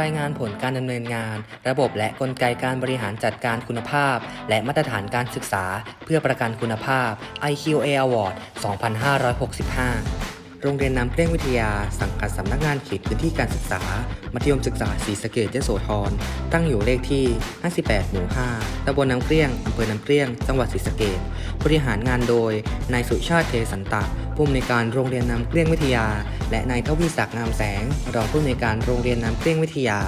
รายงานผลการดำเนินงาน ระบบและกลไกการบริหารจัดการคุณภาพ และมาตรฐานการศึกษา เพื่อประกันคุณภาพ IQA Award 2565 โรงเรียนน้ำเกลี้ยงวิทยา สังกัดสำนักงานเขตพื้นที่การศึกษา มัธยมศึกษาศรีสะเกษยโสธร ตั้งอยู่เลขที่ 58 หมู่ 5 ตำบลน้ำเกลี้ยง อำเภอน้ำเกลี้ยง จังหวัดศรีสะเกษบริหารงานโดย นายสุชาติเทสันตะ ผู้อำนวยการโรงเรียนน้ำเกลี้ยงวิทยา และนายทวีศักดิ์งามแสง รองผู้อำนวยการโรงเรียนน้ำเกลี้ยงวิทยา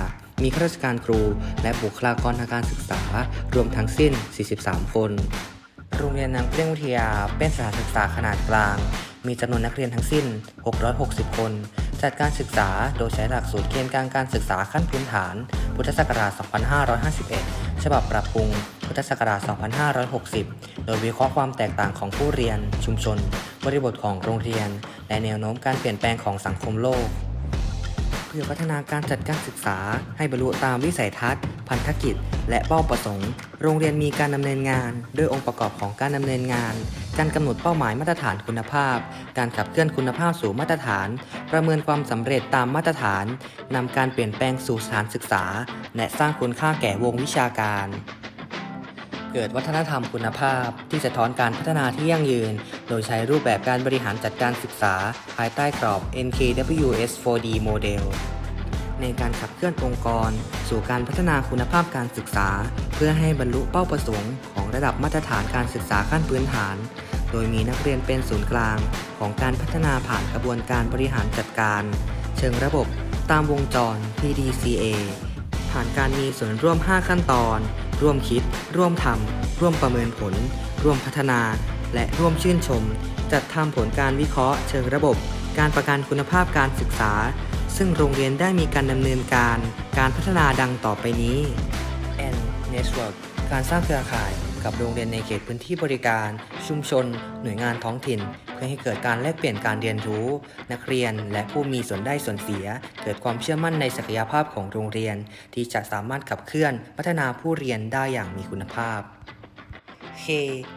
มีข้าราชการครู และบุคลากรทางการศึกษา รวมทั้งสิ้น 43 คน โรงเรียนน้ำเกลี้ยงวิทยาเป็นสถานศึกษาขนาดกลาง มีจำนวนนักเรียนทั้งสิ้น 660 คน จัดการศึกษาโดยใช้หลักสูตรเกณฑ์การการศึกษาขั้นพื้นฐาน พุทธศักราช 2551 ฉบับปรับปรุง พุทธศักราช 2560 โดยวิเคราะห์ความแตกต่างของผู้เรียน ชุมชน บริบทของโรงเรียน และแนวโน้มการเปลี่ยนแปลงของสังคมโลก เพื่อพัฒนาการจัดการศึกษาให้บรรลุตามวิสัยทัศน์ พันธกิจ และเป้าประสงค์ โรงเรียนมีการดำเนินงาน ด้วยองค์ประกอบของการดำเนินงาน การกำหนดเป้าหมายมาตรฐานคุณภาพ การขับเคลื่อนคุณภาพสู่มาตรฐาน ประเมินความสำเร็จตามมาตรฐานนำการเปลี่ยนแปลงสู่สถานศึกษา และสร้างคุณค่าแก่วงวิชาการ เกิดวัฒนธรรมคุณภาพที่สะท้อนการพัฒนาที่ยั่งยืน โดยใช้รูปแบบการบริหารจัดการศึกษา ภายใต้กรอบ NKWS 4D Model ในการขับเคลื่อนองค์กร สู่การพัฒนาคุณภาพการศึกษา เพื่อให้บรรลุเป้าประสงค์ของระดับมาตรฐานการศึกษาขั้นพื้นฐาน โดยมีนักเรียนเป็นศูนย์กลาง ของการพัฒนาผ่านกระบวนการบริหารจัดการ เชิงระบบตามวงจร PDCA ผ่านการมีส่วนร่วม 5 ขั้นตอน ร่วมคิด ร่วมทำ ร่วมประเมินผล ร่วมพัฒนา และร่วมชื่นชม จัดทำผลการวิเคราะห์ เชิงระบบ การประกันคุณภาพการศึกษา ซึ่งโรงเรียนได้มีการดำเนินการการพัฒนาดังต่อไปนี้ N Network การสร้างเครือข่ายกับโรงเรียนในเขตพื้นที่บริการ ชุมชน หน่วยงานท้องถิ่น เพื่อให้เกิดการแลกเปลี่ยนการเรียนรู้ นักเรียนและผู้มีส่วนได้ส่วนเสีย เกิดความเชื่อมั่นในศักยภาพของโรงเรียน ที่จะสามารถขับเคลื่อนพัฒนาผู้เรียนได้อย่างมีคุณภาพ K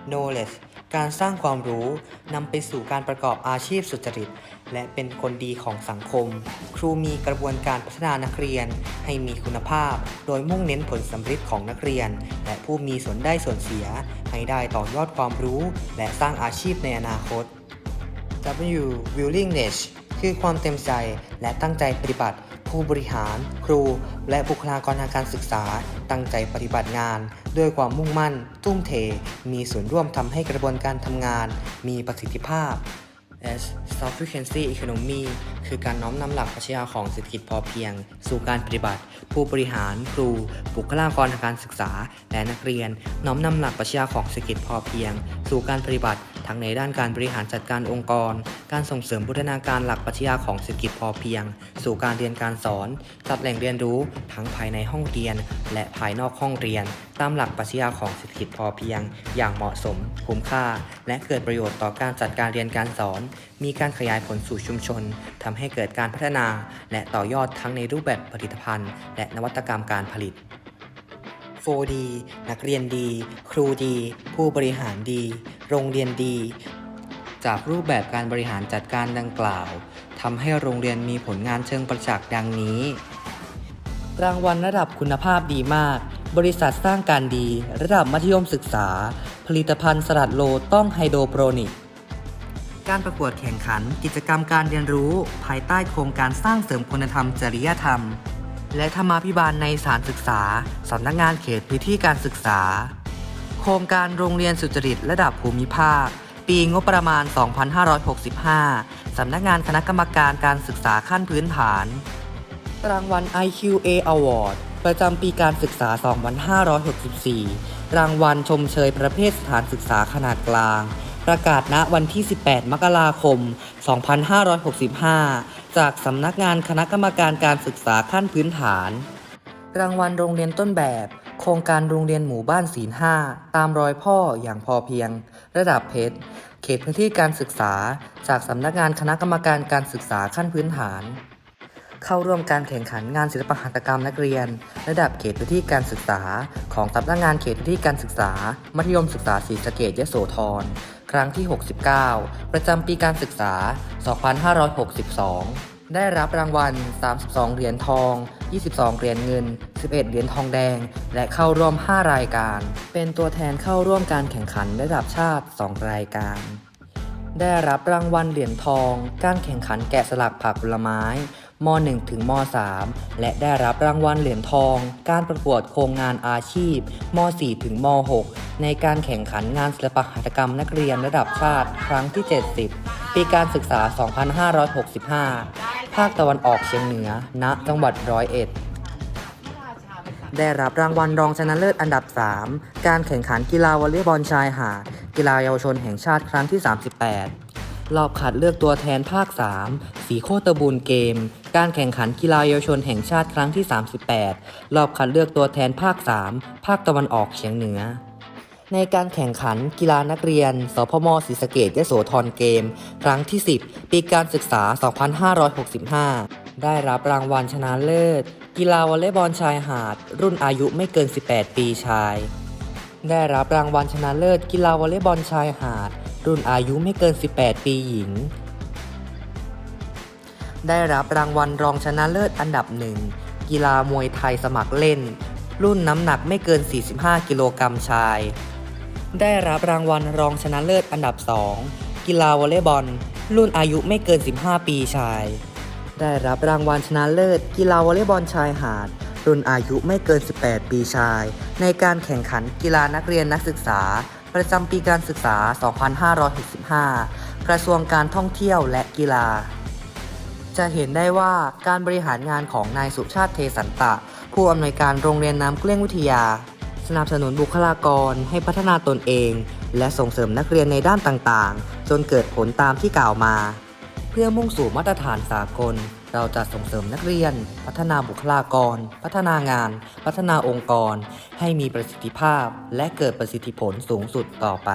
knowledge การสร้างความรู้นำไปสู่การประกอบอาชีพสุจริต และเป็นคนดีของสังคม ครูมีกระบวนการพัฒนานักเรียน ให้มีคุณภาพ โดยมุ่งเน้นผลสำเร็จของนักเรียน และผู้มีส่วนได้ส่วนเสีย ให้ได้ต่อยอดความรู้ และสร้างอาชีพในอนาคต W willingness คือความเต็มใจและตั้งใจปฏิบัติ ผู้บริหาร ครู และบุคลากรทางการศึกษา ตั้งใจปฏิบัติงาน ด้วยความมุ่งมั่น ทุ่มเท มีส่วนร่วมทำให้กระบวนการทำงาน มีประสิทธิภาพ S sufficiency economy คือการน้อมนำหลักปรัชญาของเศรษฐกิจพอเพียง สู่การปฏิบัติ ผู้บริหาร ครู บุคลากรทางการศึกษา และนักเรียน น้อมนำหลักปรัชญาของเศรษฐกิจพอเพียง สู่การปฏิบัติ ทั้งในด้านการบริหารจัดการองค์กร การส่งเสริมบูรณาการหลักปรัชญาของเศรษฐกิจพอเพียง สู่การเรียนการสอน จัดแหล่งเรียนรู้ทั้งภายในห้องเรียน และภายนอกห้องเรียน ตามหลักปรัชญาของเศรษฐกิจพอเพียง อย่างเหมาะสม คุ้มค่า และเกิดประโยชน์ต่อการจัดการเรียนการสอน มีการขยายผลสู่ชุมชนทำให้เกิดการพัฒนา และต่อยอดทั้งในรูปแบบผลิตภัณฑ์ และนวัตกรรมการผลิต 4D นักเรียนดี ครูดี ผู้บริหารดี โรงเรียนดี จากรูปแบบการบริหารจัดการดังกล่าวทำให้โรงเรียนมีผลงานเชิงประจักษ์ดังนี้ รางวัลระดับคุณภาพดีมาก บริษัทสร้างการดี ระดับมัธยมศึกษา ผลิตภัณฑ์สลัดโลต้องไฮโดรโปรนิกการประกวดแข่งขัน กิจกรรมการเรียนรู้ ภายใต้โครงการสร้างเสริมคุณธรรม จริยธรรม และธรรมาภิบาลในสถานศึกษา สำนักงานเขตพื้นที่การศึกษา ครงการโรงเรียนสุจริตระดับภูมิภาค ปีงบประมาณ 2565 สำนักงานคณะกรรมการการศึกษาขั้นพื้นฐาน รางวัล IQA Award ประจำปีการศึกษา 2564 รางวัลชมเชยประเภทสถานศึกษาขนาดกลาง ประกาศณวันที่ 18 มกราคม 2565 จากสำนักงานคณะกรรมการการศึกษาขั้นพื้นฐาน รางวัลโรงเรียนต้นแบบโครงการโรงเรียนหมู่บ้านศีลห้าตามรอยพ่ออย่างพอเพียง ระดับเพชร เขตพื้นที่การศึกษา จากสำนักงานคณะกรรมการการศึกษาขั้นพื้นฐาน เข้าร่วมการแข่งขันงานศิลปหัตถกรรมนักเรียน ระดับเขตพื้นที่การศึกษา ของสำนักงานเขตพื้นที่การศึกษา มัธยมศึกษาศรีสะเกษยโสธรครั้งที่ 69 ประจำปีการศึกษา 2562 ได้รับรางวัล 32 เหรียญทอง 22 เหรียญเงิน 11 เหรียญทองแดง และเข้าร่วม 5 รายการ เป็นตัวแทนเข้าร่วมการแข่งขันระดับชาติ 2 รายการ ได้รับรางวัลเหรียญทอง การแข่งขันแกะสลักผักผลไม้ม .1 ถึงม .3 และได้รับรางวัลเหรียญทอง การประกวดโครงงานอาชีพม .4 ถึงม .6 ในการแข่งขันงานศิลปหัตถกรรมนักเรียนระดับชาติ ครั้งที่ 70 ปีการศึกษา 2565 ภาคตะวันออกเฉียงเหนือ ณ จังหวัดร้อยเอ็ด ได้รับรางวัลรองชนะเลิศอันดับ 3 การแข่งขันกีฬาวอลเลย์บอลชายหาดกีฬาเยาวชนแห่งชาติครั้งที่ 38 รอบคัดเลือกตัวแทนภาค 3 สีโคตรบูลเกม การแข่งขันกีฬาเยาวชนแห่งชาติครั้งที่ 38 รอบคัดเลือกตัวแทนภาค 3 ภาคตะวันออกเฉียงเหนือ ในการแข่งขันกีฬานักเรียน สพมศรีสะเกดยโสธรเกม ครั้งที่ 10 ปีการศึกษา 2565 ได้รับรางวัลชนะเลิศ กีฬาวอลเลย์บอลชายหาด รุ่นอายุไม่เกิน 18 ปีชาย ได้รับรางวัลชนะเลิศ กีฬาวอลเลย์บอลชายหาด รุ่นอายุไม่เกิน 18 ปีหญิง ได้รับรางวัลรองชนะเลิศอันดับหนึ่งกีฬามวยไทยสมัครเล่นรุ่นน้ำหนักไม่เกิน 45 กิโลกรัมชาย ได้รับรางวัลรองชนะเลิศอันดับ 2 กีฬาวอลเลย์บอล รุ่นอายุไม่เกิน 15 ปีชาย ได้รับรางวัลชนะเลิศ กีฬาวอลเลย์บอลชายหาด รุ่นอายุไม่เกิน 18 ปีชาย ในการแข่งขันกีฬานักเรียนนักศึกษา ประจำปีการศึกษา 2565 กระทรวงการท่องเที่ยวและกีฬา จะเห็นได้ว่าการบริหารงานของนายสุชาติเทสันตะ ผู้อำนวยการโรงเรียนน้ำเกลี้ยงวิทยา สนับสนุนบุคลากรให้พัฒนาตนเอง และส่งเสริมนักเรียนในด้านต่างๆ จนเกิดผลตามที่กล่าวมา เพื่อมุ่งสู่มาตรฐานสากล เราจะส่งเสริมนักเรียน พัฒนาบุคลากร พัฒนางาน พัฒนาองค์กร ให้มีประสิทธิภาพ และเกิดประสิทธิผลสูงสุดต่อไป